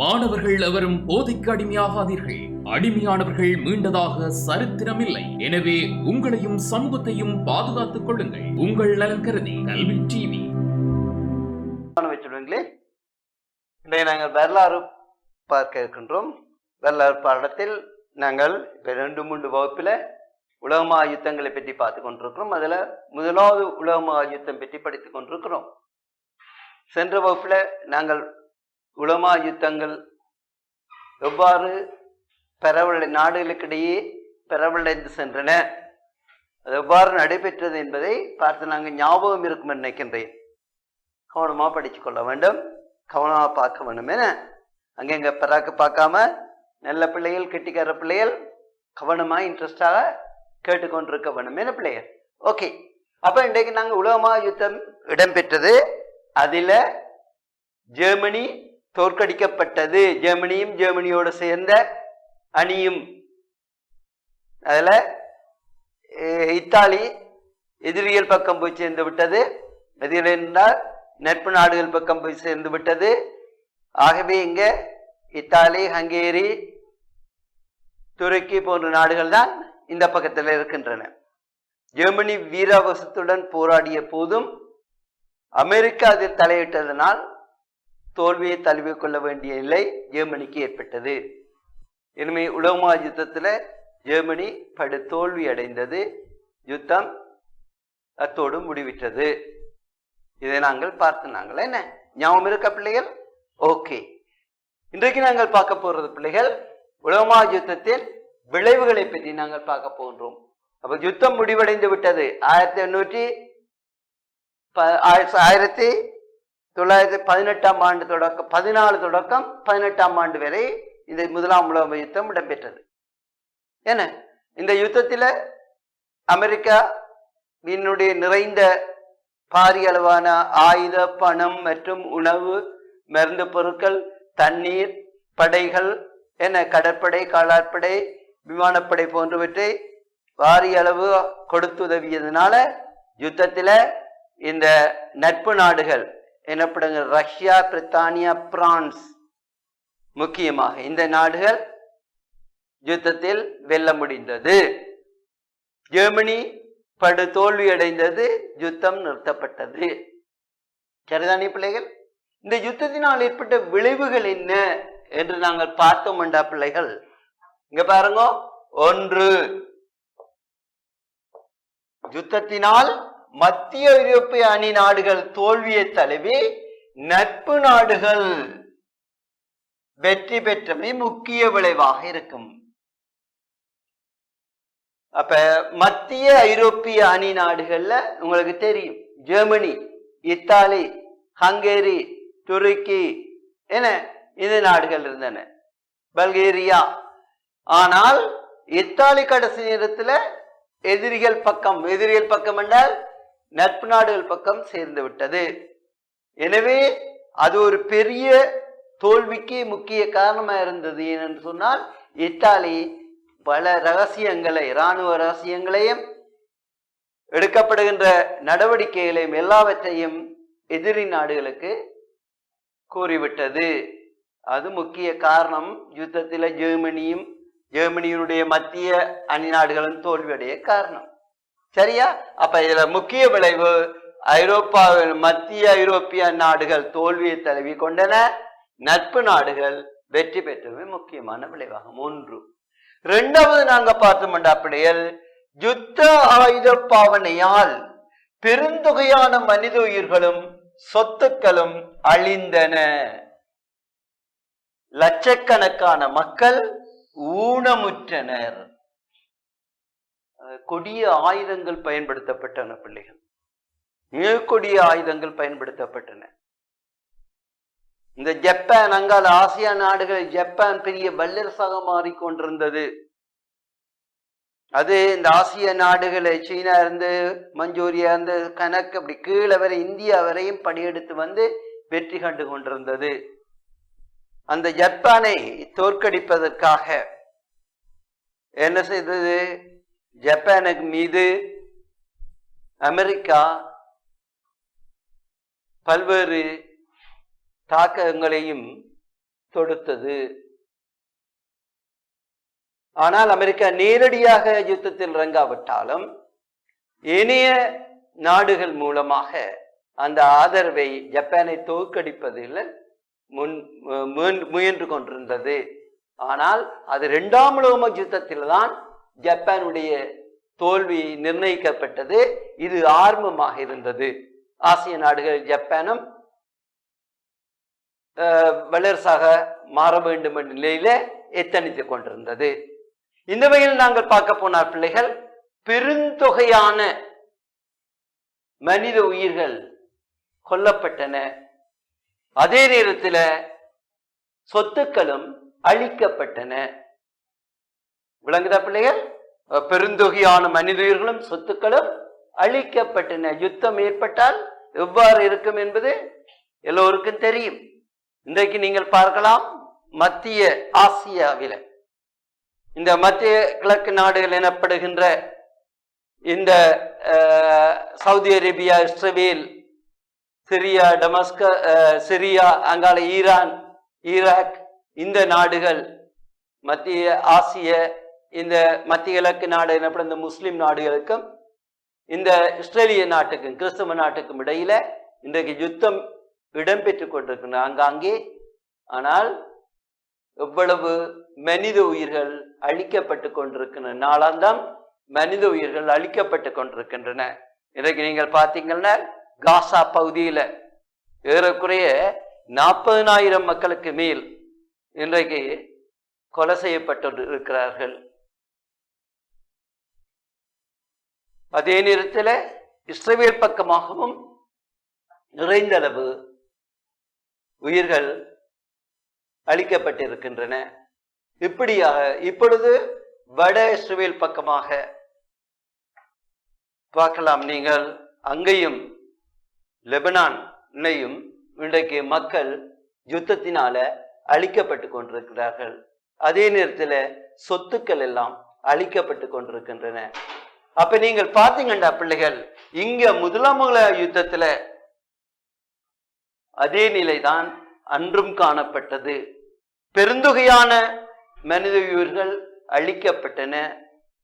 மாணவர்கள் எவரும் போதைக்கு அடிமையாகாதீர்கள். அடிமையானவர்கள் மீண்டதாக சரித்திரமில்லை. எனவே உங்களையும் சமூகத்தையும் பாதுகாத்துக் கொள்ளுங்கள். உங்கள் நலன் கருதி கல்வி டிவி. இன்றைய நாங்கள் வரலாறு பார்க்க இருக்கின்றோம். வரலாறு பாடத்தில் நாங்கள் இப்போ ரெண்டு மூன்று வகுப்பில் உலகமா யுத்தங்களை பற்றி பார்த்து கொண்டிருக்கிறோம். அதில் முதலாவது உலகமா யுத்தம் பற்றி படித்து கொண்டிருக்கிறோம். சென்ற வகுப்பில் நாங்கள் உலமா யுத்தங்கள் எவ்வாறு பரவலை நாடுகளுக்கிடையே பரவலடைந்து சென்றன? அது எவ்வாறு நடைபெற்றது என்பதை பார்த்து நாங்கள் ஞாபகம் இருக்கும் நினைக்கின்றேன். கவனமாக படித்து கொள்ள வேண்டும். கவனமாக பார்க்க வேண்டும் என. அங்கங்க பிறாக்கு பார்க்காம நல்ல பிள்ளைகள் கெட்டிக்கார பிள்ளைகள் கவனமாக இன்ட்ரெஸ்டாக கேட்டுக்கொண்டிருக்க வேண்டும் என பிள்ளைகள். ஓகே அப்போ இன்றைக்கு நாங்கள் உலகமா யுத்தம் இடம்பெற்றது. அதில் ஜெர்மனி தோற்கடிக்கப்பட்டது. ஜெர்மனியும் ஜெர்மனியோடு சேர்ந்த அணியும். அதில் இத்தாலி எதிரிகள் பக்கம் போய் சேர்ந்து விட்டது. எதிரிகள் என்றால் நட்பு நாடுகள் பக்கம் போய் சேர்ந்து விட்டது. ஆகவே இங்கே இத்தாலி ஹங்கேரி துருக்கி போன்ற நாடுகள் தான் இந்த பக்கத்தில் இருக்கின்றன. ஜெர்மனி வீராவசத்துடன் போராடிய போதும் அமெரிக்கா அதில் தலையிட்டதனால் தோல்வியை தழுவிக்கொள்ள வேண்டிய நிலை ஜெர்மனிக்கு ஏற்பட்டது. இனிமே உலகமா யுத்தத்தில் ஜெர்மனி படு தோல்வி அடைந்தது. யுத்தம் அத்தோடு முடிவிட்டது. இதை நாங்கள் பார்த்து நாங்கள் என்ன? ஞாபகம் இருக்க பிள்ளைகள்? ஓகே. இன்றைக்கு நாங்கள் பார்க்க போறது பிள்ளைகள் உலகமா யுத்தத்தின் விளைவுகளை பற்றி நாங்கள் பார்க்க போகின்றோம். அப்ப யுத்தம் முடிவடைந்து விட்டது. ஆயிரத்தி எண்ணூற்றி ப- ஆயிரத்தி ஆயிரத்தி தொள்ளாயிரத்தி பதினெட்டாம் ஆண்டு தொடக்கம் பதினாலு தொடக்கம் பதினெட்டாம் ஆண்டு வரை இந்த முதலாம் உலக யுத்தம் இடம்பெற்றது. என்ன? இந்த யுத்தத்தில் அமெரிக்கா என்னுடைய நிறைந்த பாரிய அளவான ஆயுத பணம் மற்றும் உணவு மருந்து பொருட்கள் தண்ணீர் படைகள் என கடற்படை காலாட்படை விமானப்படை போன்றவற்றை பாரிய அளவு கொடுத்துதவியதுனால யுத்தத்தில் இந்த நட்பு நாடுகள் எனப்படுங்க ரஷ்யா பிரித்தானியா பிரான்ஸ். முக்கியமாக இந்த நாடுகள் யுத்தத்தில் வெல்ல முடிந்தது. ஜெர்மனி படு தோல்வி அடைந்தது யுத்தம் நிறுத்தப்பட்டது. சரிதானே பிள்ளைகள்? இந்த யுத்தத்தினால் ஏற்பட்ட விளைவுகள் என்ன என்று நாங்கள் பார்த்தோம்டா பிள்ளைகள். இங்க பாருங்க. ஒன்று யுத்தத்தினால் மத்திய ஐரோப்பிய அணி நாடுகள் தோல்வியை தழுவி நட்பு நாடுகள் வெற்றி பெற்றமை முக்கிய விளைவாக இருக்கும். அப்ப மத்திய ஐரோப்பிய அணி நாடுகள்ல உங்களுக்கு தெரியும். ஜெர்மனி இத்தாலி ஹங்கேரி துருக்கி என இந்த நாடுகள் இருந்தன. பல்கேரியா. ஆனால் இத்தாலி கடைசி நேரத்துல எதிரிகள் பக்கம் எதிரிகள் பக்கம் என்றால் நட்பு நாடுகள் பக்கம் சேர்ந்து விட்டது. எனவே அது ஒரு பெரிய தோல்விக்கு முக்கிய காரணமாக இருந்தது ஏனென்று சொன்னால் இத்தாலி பல ரகசியங்களை இராணுவ ரகசியங்களையும் எடுக்கப்படுகின்ற நடவடிக்கைகளையும் எல்லாவற்றையும் எதிரி நாடுகளுக்கு கூறிவிட்டது. அது முக்கிய காரணம் யுத்தத்தில் ஜெர்மனியும் ஜெர்மனியினுடைய மத்திய அணி நாடுகளும் தோல்வியடைய காரணம். சரியா? அப்ப இதுல முக்கிய விளைவு ஐரோப்பாவில் மத்திய ஐரோப்பிய நாடுகள் தோல்வியை தழுவி கொண்டன. நட்பு நாடுகள் வெற்றி பெற்றவை முக்கியமான விளைவாகும். ஒன்று. இரண்டாவது நாங்க பார்த்தோம்டா பிள்ளைகள் யுத்த ஆயுத பாவனையால் பெருந்தொகையான மனித உயிர்களும் சொத்துக்களும் அழிந்தன. லட்சக்கணக்கான மக்கள் ஊனமுற்றனர். கொடிய ஆயுதங்கள் பயன்படுத்தப்பட்டன பிள்ளைகள். மிக கொடிய ஆயுதங்கள் பயன்படுத்தப்பட்டன. இந்த ஜப்பான் அங்கால ஆசியா நாடுகளில் ஜப்பான் பெரிய வல்லரசாக மாறிக்கொண்டிருந்தது அது இந்த ஆசிய நாடுகளை சீனா இருந்து மஞ்சூரியா இருந்து கணக்கு அப்படி கீழே வரை இந்தியா வரையும் பணியெடுத்து வந்து வெற்றி கண்டு கொண்டிருந்தது. அந்த ஜப்பானை தோற்கடிப்பதற்காக என்ன செய்தது? ஜப்பானுக்கு மீது அமெரிக்கா பல்வேறு தாக்கங்களையும் தொடுத்தது. ஆனால் அமெரிக்கா நேரடியாக யுத்தத்தில் இறங்காவிட்டாலும் இனிய நாடுகள் மூலமாக அந்த ஆதரவை ஜப்பானை தோற்கடிப்பதில் முன் முயன்று- முயன்று கொண்டிருந்தது. ஆனால் அது இரண்டாம் உலக யுத்தத்தில் தான் ஜப்பானுடைய தோல்வி நிர்ணயிக்கப்பட்டது. இது ஆர்வமாக இருந்தது. ஆசிய நாடுகள் ஜப்பானும் அஹ், வல்லரசாக மாற வேண்டும் என்ற நிலையில எத்தனித்துக் கொண்டிருந்தது. இந்த வகையில் நாங்கள் பார்க்க போனார் பிள்ளைகள் பெருந்தொகையான மனித உயிர்கள் கொல்லப்பட்டன. அதே நேரத்தில் சொத்துக்களும் அழிக்கப்பட்டன. விளங்குதா பிள்ளைகள் பெருந்தொகையான மனிதர்களும் சொத்துக்களும் அழிக்கப்பட்டன. யுத்தம் ஏற்பட்டால் எவ்வாறு இருக்கும் என்பது எல்லோருக்கும் தெரியும். இன்றைக்கு நீங்கள் பார்க்கலாம் மத்திய ஆசியாவில. இந்த மத்திய கிழக்கு நாடுகள் எனப்படுகின்ற இந்த Saudi Arabia Israel Syria Damascus Syria அங்கால ஈரான் ஈராக் இந்த நாடுகள் மத்திய ஆசிய இந்த மத்திய கிழக்கு நாடு எனப்படும் இந்த முஸ்லீம் நாடுகளுக்கும் இந்த இஸ்ரேலிய நாட்டுக்கும் கிறிஸ்தவ நாட்டுக்கும் இடையில இன்றைக்கு யுத்தம் இடம்பெற்று கொண்டிருக்கின்றன ஆங்காங்கே ஆனால் எவ்வளவு மனித உயிர்கள் அழிக்கப்பட்டு கொண்டிருக்கின்றன நாளாந்தம் மனித உயிர்கள் அழிக்கப்பட்டு கொண்டிருக்கின்றன. இன்றைக்கு நீங்கள் பார்த்தீங்கன்னா காசா பகுதியில ஏறக்குறைய நாற்பதனாயிரம் மக்களுக்கு மேல் இன்றைக்கு கொலை செய்யப்பட்டு இருக்கிறார்கள். அதே நேரத்தில் இஸ்ரேல் பக்கமாகவும் நிறைந்த அளவு உயிர்கள் அளிக்கப்பட்டிருக்கின்றன. இப்படியாக இப்பொழுது வட இஸ்ரேல் பக்கமாக பார்க்கலாம். நீங்கள் அங்கேயும் லெபனானையும் இன்றைக்கு மக்கள் யுத்தத்தினால அழிக்கப்பட்டு கொண்டிருக்கிறார்கள். அதே நேரத்தில் சொத்துக்கள் எல்லாம் அழிக்கப்பட்டு கொண்டிருக்கின்றன. அப்ப நீங்கள் பாத்தீங்கண்டா பிள்ளைகள் இங்க முதலாம் யுத்தத்துல அதே நிலைதான் அன்றும் காணப்பட்டது. பெருந்தொகையான மனித உயிர்கள் அழிக்கப்பட்டன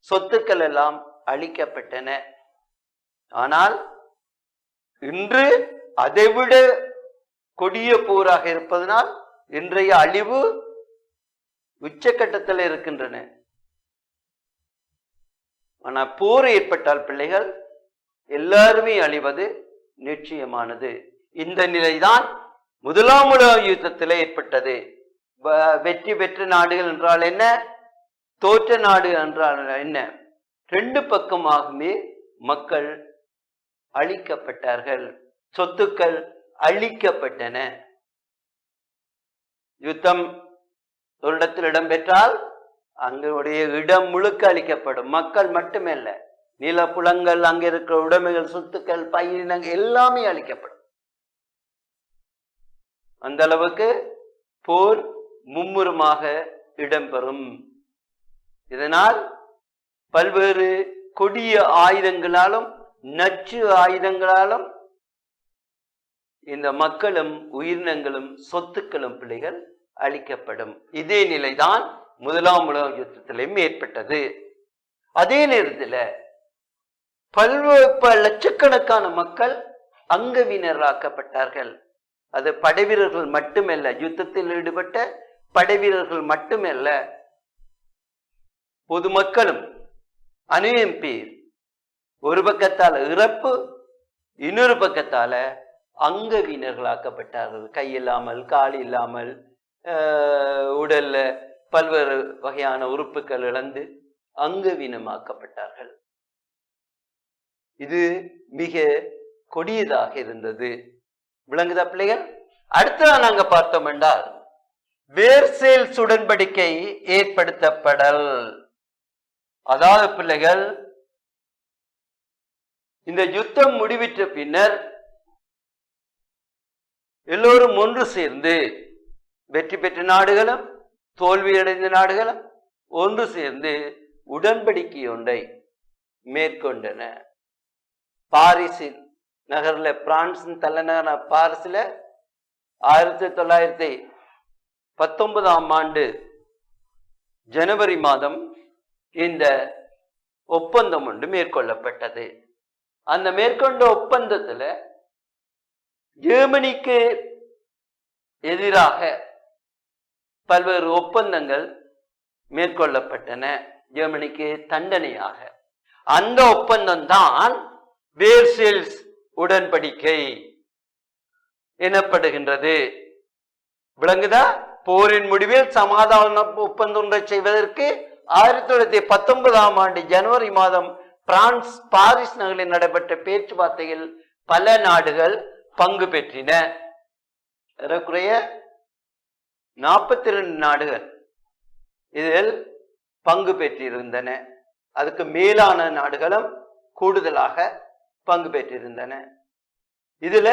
சொத்துக்கள் எல்லாம் அழிக்கப்பட்டன. ஆனால் இன்று அதைவிட கொடிய போராக இருப்பதனால் இன்றைய அழிவு உச்சக்கட்டத்தில் இருக்கின்றன. ஆனால் போர் ஏற்பட்டால் பிள்ளைகள் எல்லாருமே அழிவது நிச்சயமானது. இந்த நிலைதான் முதலாம் உலக யுத்தத்தில் ஏற்பட்டது. வ- வெற்றி பெற்ற நாடுகள் என்றால் என்ன? தோற்ற நாடு என்றால் என்ன? ரெண்டு பக்கமாகவே மக்கள் அழிக்கப்பட்டார்கள். சொத்துக்கள் அழிக்கப்பட்டன. யுத்தம் ஒரு இடத்தில் இடம்பெற்றால் அங்களுடைய இடம் முழுக்க அளிக்கப்படும் மக்கள் மட்டுமல்ல நிலப்புலங்கள் அங்க இருக்கிற உடைமைகள் சொத்துக்கள் பயிரினங்கள் எல்லாமே அளிக்கப்படும் அந்த அளவுக்கு போர் மும்முரமாக இடம்பெறும். இதனால் பல்வேறு கொடிய ஆயுதங்களாலும் நச்சு ஆயுதங்களாலும் இந்த மக்களும் உயிரினங்களும் சொத்துக்களும் பிள்ளைகள் அழிக்கப்படும். இதே நிலைதான் முதலாம் உலக யுத்தத்திலையும் ஏற்பட்டது. அதே நேரத்தில் பல்வேறு ப லட்சக்கணக்கான மக்கள் அங்கவினராக்கப்பட்டார்கள். அது படைவீரர்கள் மட்டுமல்ல யுத்தத்தில் ஈடுபட்ட படைவீரர்கள் மட்டுமல்ல பொதுமக்களும் அநேகம் பேர் ஒரு பக்கத்தால் இறப்பு இன்னொரு பக்கத்தால அங்கவீனர்களாக்கப்பட்டார்கள். கை இல்லாமல் கால் இல்லாமல் ஆஹ், உடல்ல பல்வேறு வகையான உறுப்புகள் இழந்து அங்கவீனமாக்கப்பட்டார்கள் இது மிக கொடியதாக இருந்தது. விளங்குதா பிள்ளைகள்? அடுத்ததா நாங்க பார்த்தோம் என்றால் வேர்சேல் உடன்படிக்கை ஏற்படுத்தப்படல். அதாவது பிள்ளைகள் இந்த யுத்தம் முடிவிட்ட பின்னர் எல்லோரும் ஒன்று சேர்ந்து வெற்றி பெற்ற நாடுகளும் தோல்வியடைந்த நாடுகள்? ஒன்று சேர்ந்து உடன்படிக்கை ஒன்றை மேற்கொண்டன. பாரிஸில் நகரில் பிரான்சின் தலைநகரான பாரிஸில் ஆயிரத்தி தொள்ளாயிரத்தி பத்தொன்பதாம் ஆண்டு ஜனவரி மாதம் இந்த ஒப்பந்தம் ஒன்று மேற்கொள்ளப்பட்டது. அந்த மேற்கொண்ட ஒப்பந்தத்தில் ஜெர்மனிக்கு எதிராக பல்வேறு ஒப்பந்தங்கள் மேற்கொள்ளப்பட்டன. ஜெர்மனிக்கு தண்டனையாக. அந்த ஒப்பந்தம் தான் வேர்செல்ஸ் உடன்படிக்கை எனப்படுகின்றது. விளங்குதா? போரின் முடிவில் சமாதான ஒப்பந்தம் செய்வதற்கு ஆயிரத்தி தொள்ளாயிரத்தி பத்தொன்பதாம் ஆண்டு ஜனவரி மாதம் பிரான்ஸ் பாரிஸ் நகரில் நடைபெற்ற பேச்சுவார்த்தையில் பல நாடுகள் பங்கு பெற்றின. ஏறக்குறைய நாற்பத்தி ரெண்டு நாடுகள் இதில் பங்கு பெற்றிருந்தன. அதுக்கு மேலான நாடுகளும் கூடுதலாக பங்கு பெற்றிருந்தன. இதுல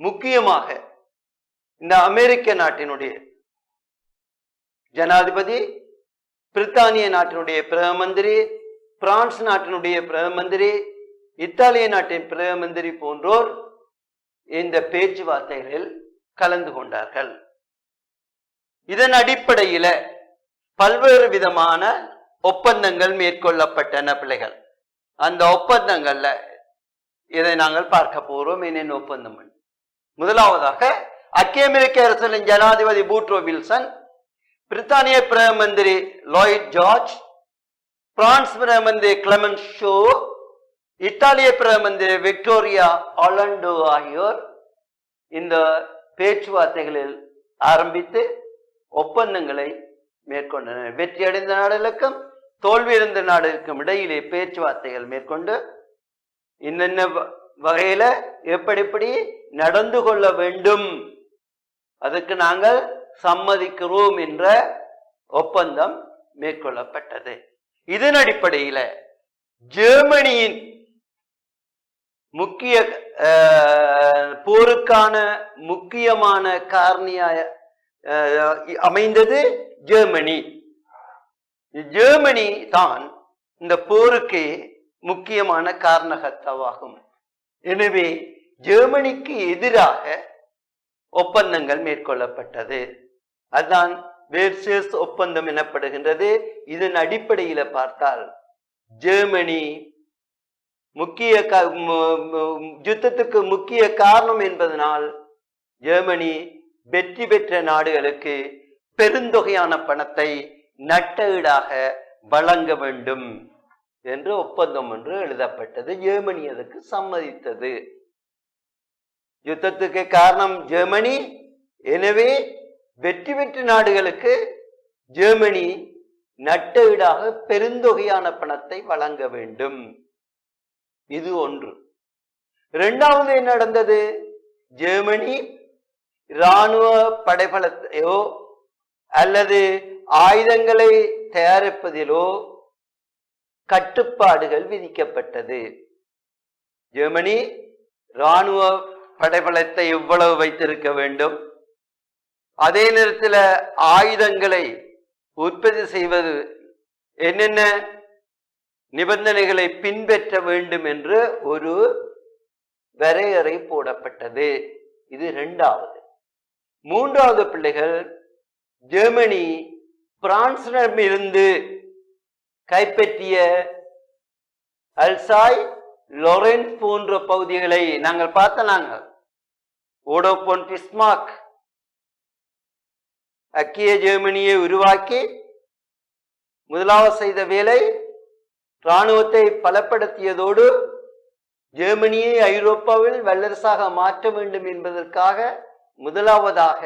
முக்கியமாக இந்த அமெரிக்க நாட்டினுடைய ஜனாதிபதி பிரித்தானிய நாட்டினுடைய பிரதம மந்திரி பிரான்ஸ் நாட்டினுடைய பிரதம மந்திரி இத்தாலிய நாட்டின் பிரதம மந்திரி போன்றோர் இந்த பேச்சுவார்த்தைகளில் கலந்து கொண்டார்கள். இதன் அடிப்படையில பல்வேறு விதமான ஒப்பந்தங்கள் மேற்கொள்ளப்பட்டன பிள்ளைகள். அந்த ஒப்பந்தங்கள்ல இதை நாங்கள் பார்க்க போறோம். என்னென்ன ஒப்பந்தம்? முதலாவதாக ஐக்கிய அமெரிக்க அரசின் ஜனாதிபதி பூட்ரோ வில்சன் பிரித்தானிய பிரதம மந்திரி லாய்ட் ஜார்ஜ் பிரான்ஸ் பிரதம மந்திரி கிளமன் ஷோ இத்தாலிய பிரதம மந்திரி விக்டோரியா ஆலண்டோ ஆகியோர் இந்த பேச்சுவார்த்தைகளில் ஆரம்பித்து ஒப்பந்தங்களை மேற்கொண்டனர். வெற்றியடைந்த நாடுகளுக்கும் தோல்வியடைந்த நாடுகளுக்கும் இடையிலே பேச்சுவார்த்தைகள் மேற்கொண்டு இன்னென்ன வ- வகையில எப்படி எப்படி நடந்து கொள்ள வேண்டும்? அதுக்கு நாங்கள் சம்மதிக்கிறோம் என்ற ஒப்பந்தம் மேற்கொள்ளப்பட்டது. இதன் அடிப்படையில ஜெர்மனியின் முக்கிய போருக்கான முக்கியமான காரணியாய அமைந்தது ஜெர்மனி. ஜெர்மனி தான் இந்த போருக்கு முக்கியமான காரணகர்த்தாவாகும். எனவே ஜெர்மனிக்கு எதிராக ஒப்பந்தங்கள் மேற்கொள்ளப்பட்டது. அதுதான் வேர்சேஸ் ஒப்பந்தம் எனப்படுகின்றது. இதன் அடிப்படையில பார்த்தால் ஜெர்மனி முக்கிய யுத்தத்துக்கு முக்கிய காரணம் என்பதனால் ஜெர்மனி வெற்றி பெற்ற நாடுகளுக்கு பெருந்தொகையான பணத்தை நட்டஈடாக வழங்க வேண்டும் என்று ஒப்பந்தம் ஒன்று எழுதப்பட்டது. ஜெர்மனி அதற்கு சம்மதித்தது. யுத்தத்துக்கு காரணம் ஜெர்மனி. எனவே வெற்றி பெற்ற நாடுகளுக்கு ஜெர்மனி நட்டஈடாக பெருந்தொகையான பணத்தை வழங்க வேண்டும். இது ஒன்று. இரண்டாவது என்ன நடந்தது? ஜெர்மனி இராணுவ படைபலத்தையோ அல்லது ஆயுதங்களை தயாரிப்பதிலோ கட்டுப்பாடுகள் விதிக்கப்பட்டது. ஜெர்மனி இராணுவ படைபலத்தை எவ்வளவு வைத்திருக்க வேண்டும்? அதே நேரத்தில் ஆயுதங்களை உற்பத்தி செய்வது என்னென்ன நிபந்தனைகளை பின்பற்ற வேண்டும் என்று ஒரு வரையறை போடப்பட்டது. இது ரெண்டாவது. மூன்றாவது பிள்ளைகள் ஜெர்மனி பிரான்சிடமிருந்து கைப்பற்றிய அல்சாய் லொரென்ஸ் போன்ற பகுதிகளை நாங்கள் பார்த்த நாங்கள். ஓடோபோன் பிஸ்மார்க் அக்கிய ஜெர்மனியை உருவாக்கி முதலாவது செய்த வேலை இராணுவத்தை பலப்படுத்தியதோடு ஜெர்மனியை ஐரோப்பாவில் வல்லரசாக மாற்ற வேண்டும் என்பதற்காக முதலாவதாக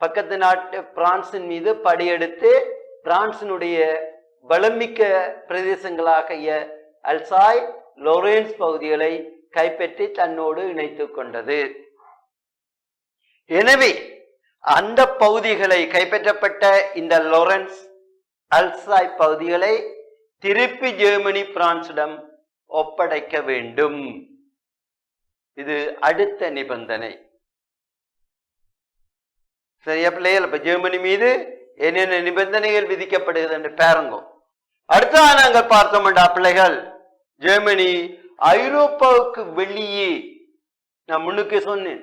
பக்கத்து நாட்டு பிரான்சின் மீது படையெடுத்து பிரான்சினுடைய வளமிக்க பிரதேசங்களாகிய அல்சாய் லொரேன்ஸ் பகுதிகளை கைப்பற்றி தன்னோடு இணைத்து கொண்டது. எனவே அந்த பகுதிகளை கைப்பற்றப்பட்ட இந்த லொரன்ஸ் அல்சாய் பகுதிகளை திருப்பி ஜெர்மனி பிரான்சிடம் ஒப்படைக்க வேண்டும். இது அடுத்த நிபந்தனை. சரியா பிள்ளைகள்? இப்ப ஜெர்மனி மீது என்னென்ன நிபந்தனைகள் விதிக்கப்படுகிறது என்று பாருங்க அடுத்ததாக நாங்கள் பார்த்தோம்டா பிள்ளைகள் ஜெர்மனி ஐரோப்பாவுக்கு வெளியே நான் முன்னுக்கு சொன்னேன்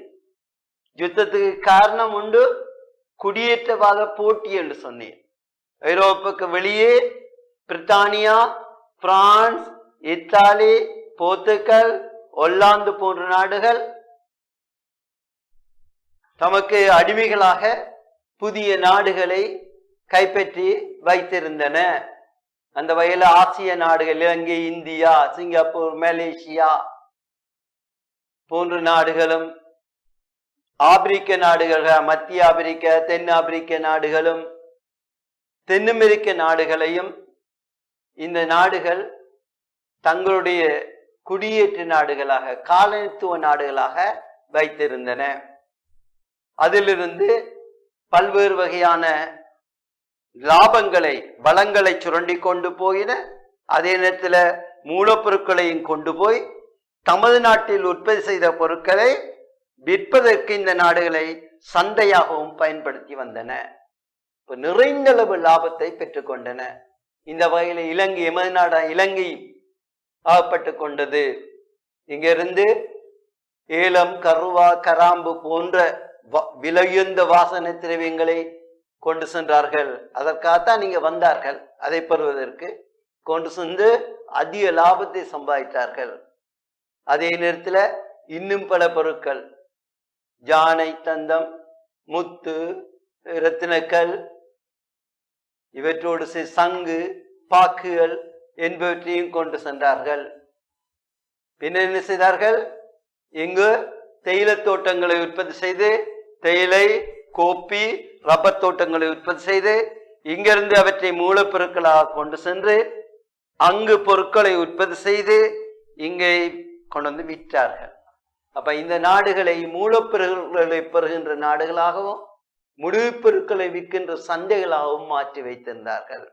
யுத்தத்துக்கு காரணம் உண்டு குடியேற்றவாத போட்டி என்று சொன்னேன். ஐரோப்பாவுக்கு வெளியே பிரித்தானியா பிரான்ஸ் இத்தாலி போர்த்துக்கல் ஒல்லாந்து போன்ற நாடுகள் தமக்கு அடிமைகளாக புதிய நாடுகளை கைப்பற்றி வைத்திருந்தன. அந்த வகையில் ஆசிய நாடுகள் இலங்கை இந்தியா சிங்கப்பூர் மலேசியா போன்ற நாடுகளும் ஆப்பிரிக்க நாடுகள் மத்திய ஆப்பிரிக்க தென் ஆப்பிரிக்க நாடுகளும் தென் அமெரிக்க நாடுகளையும் இந்த நாடுகள் தங்களுடைய குடியேற்ற நாடுகளாக காலனித்துவ நாடுகளாக வைத்திருந்தன. அதிலிருந்து பல்வேறு வகையான லாபங்களை வளங்களை சுரண்டி கொண்டு போயின அதே நேரத்தில் மூலப்பொருட்களையும் கொண்டு போய் தமது நாட்டில் உற்பத்தி செய்த பொருட்களை விற்பதற்கு இந்த நாடுகளை சந்தையாகவும் பயன்படுத்தி வந்தன. இப்போ நிறைந்தளவு லாபத்தை பெற்றுக்கொண்டன இந்த வகையில் இலங்கை எமது நாடா இலங்கை ஆகப்பட்டு கொண்டது. இங்கிருந்து ஏலம் கருவா கராம்பு போன்ற விலையுந்த வாசனை திரவியங்களை கொண்டு சென்றார்கள். அதற்காகத்தான் நீங்க வந்தார்கள். அதை பெறுவதற்கு கொண்டு சென்று அதிக லாபத்தை சம்பாதித்தார்கள். அதே நேரத்தில் இன்னும் பல பொருட்கள். ஜானை தந்தம் முத்து ரத்தினக்கல் இவற்றோடு சே- சங்கு பாக்குகள் என்பவற்றையும் கொண்டு சென்றார்கள். பின்னர் என்ன செய்தார்கள்? இங்கு தேயிலை தோட்டங்களை உற்பத்தி செய்து தேயிலை கோப்பி ரப்பர் தோட்டங்களை உற்பத்தி செய்து இங்கிருந்து அவற்றை மூலப்பொருட்களாக கொண்டு சென்று அங்கு பொருட்களை உற்பத்தி செய்து இங்கே கொண்டு வந்து விற்றார்கள். அப்ப இந்த நாடுகளை மூலப்பொருட்களை பெறுகின்ற நாடுகளாகவும் முடிவு பொருட்களை விற்கின்ற சந்தைகளாகவும் மாற்றி வைத்திருந்தார்கள்.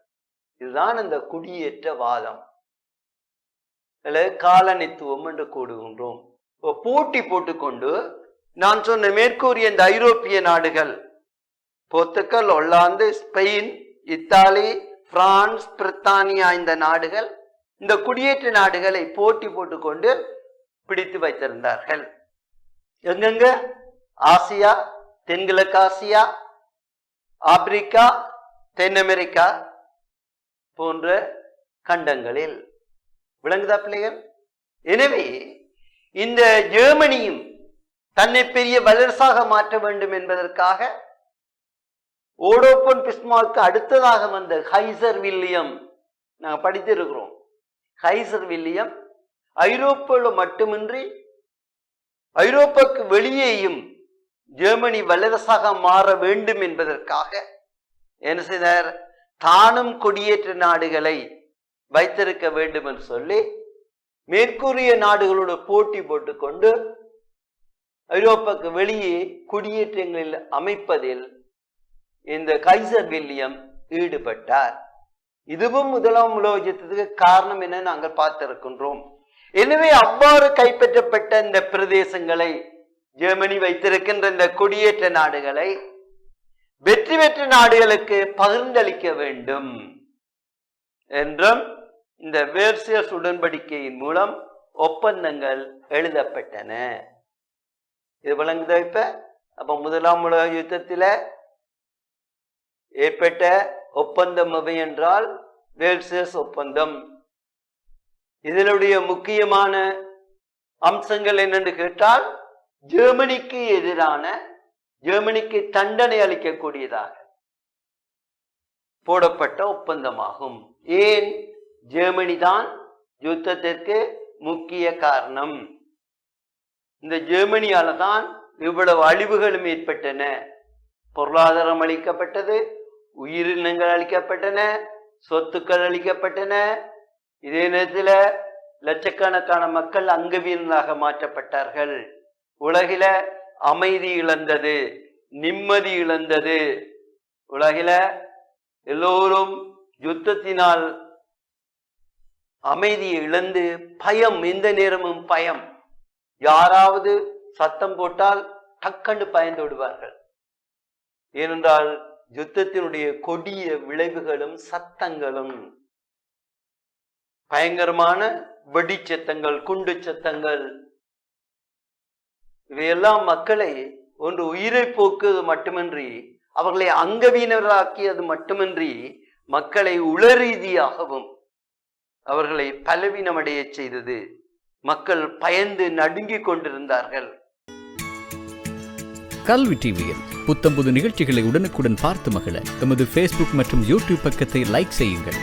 இதுதான் அந்த குடியேற்ற வாதம். காலனித்துவம் என்று கூடுகின்றோம் போட்டி போட்டுக்கொண்டு நான் சொன்ன மேற்கூறிய இந்த ஐரோப்பிய நாடுகள் Portugal Holland Spain Italy France Britannia இந்த நாடுகள் இந்த குடியேற்ற நாடுகளை போட்டி போட்டுக்கொண்டு பிடித்து வைத்திருந்தார்கள். எங்கெங்க? ஆசியா தென்கிழக்கு ஆசியா ஆப்பிரிக்கா தென் அமெரிக்கா போன்ற கண்டங்களில். விளங்குதா பிள்ளைகள்? எனவே இந்த ஜெர்மனியும் தன்னை பெரிய வல்லரசாக மாற்ற வேண்டும் என்பதற்காக ஓடோப்பன் பிஸ்மார்க்கு அடுத்ததாக வந்த ஹைசர் வில்லியம். நாங்கள் படித்திருக்கிறோம் ஹைசர் வில்லியம் ஐரோப்பாவில் மட்டுமின்றி ஐரோப்பாக்கு வெளியேயும் ஜெர்மனி வல்லரசாக மாற வேண்டும் என்பதற்காக என்ன செய்தார்? தானும் கொடியேற்ற நாடுகளை வைத்திருக்க வேண்டும் என்று சொல்லி மேற்கூறிய நாடுகளோடு போட்டி போட்டுக்கொண்டு ஐரோப்பாக்கு வெளியே குடியேற்றங்களில் அமைப்பதில் இந்த கைசர் வில்லியம் ஈடுபட்டார். இதுவும் முதலாம் உலக யுத்தத்துக்கு காரணம் என நாங்கள் பார்த்திருக்கின்றோம். எனவே அவ்வாறு கைப்பற்றப்பட்ட இந்த பிரதேசங்களை ஜெர்மனி வைத்திருக்கின்ற இந்த குடியேற்ற நாடுகளை வெற்றி பெற்ற நாடுகளுக்கு பகிர்ந்தளிக்க வேண்டும் என்றும் இந்த வேர்சியஸ் உடன்படிக்கையின் மூலம் ஒப்பந்தங்கள் எழுதப்பட்டன. இது விளங்குதா இப்ப? அப்ப முதலாம் உலக யுத்தத்தில ஏற்பட்ட ஒப்பந்தம் அவை என்றால் வேல்சஸ் ஒப்பந்தம். இதனுடைய முக்கியமான அம்சங்கள் என்னென்று கேட்டால் ஜெர்மனிக்கு எதிரான ஜெர்மனிக்கு தண்டனை அளிக்கக்கூடியதாக போடப்பட்ட ஒப்பந்தமாகும். ஏன்? ஜெர்மனி தான் யுத்தத்திற்கு முக்கிய காரணம். இந்த ஜெர்மனியால தான் இவ்வளவு அழிவுகளும் ஏற்பட்டன. பொருளாதாரம் அளிக்கப்பட்டது உயிரினங்கள் அளிக்கப்பட்டன சொத்துக்கள் அளிக்கப்பட்டன இதே நேரத்தில் லட்சக்கணக்கான மக்கள் அங்கவீனராக மாற்றப்பட்டார்கள். உலகில அமைதி இழந்தது நிம்மதி இழந்தது. உலகில எல்லோரும் யுத்தத்தினால் அமைதியை இழந்து பயம் எந்த நேரமும் பயம். யாராவது சத்தம் போட்டால் டக்கண்டு பயந்து விடுவார்கள். ஏனென்றால் யுத்தத்தினுடைய கொடிய விளைவுகளும் சத்தங்களும் பயங்கரமான வெடிச்சத்தங்கள் குண்டு சத்தங்கள் இவையெல்லாம் மக்களை ஒன்று உயிரை போக்குவது மட்டுமின்றி அவர்களை அங்கவீனராக்கியது மட்டுமின்றி மக்களை உளரீதியாகவும் அவர்களை பலவீனமடைய செய்தது. மக்கள் பயந்து நடுங்கிக் கொண்டிருந்தார்கள். கல்வி டிவியில் புத்தம்புது நிகழ்ச்சிகளை உடனுக்குடன் பார்த்து மகிழ. எமது ஃபேஸ்புக் மற்றும் யூடியூப் பக்கத்தை லைக் செய்யுங்கள்.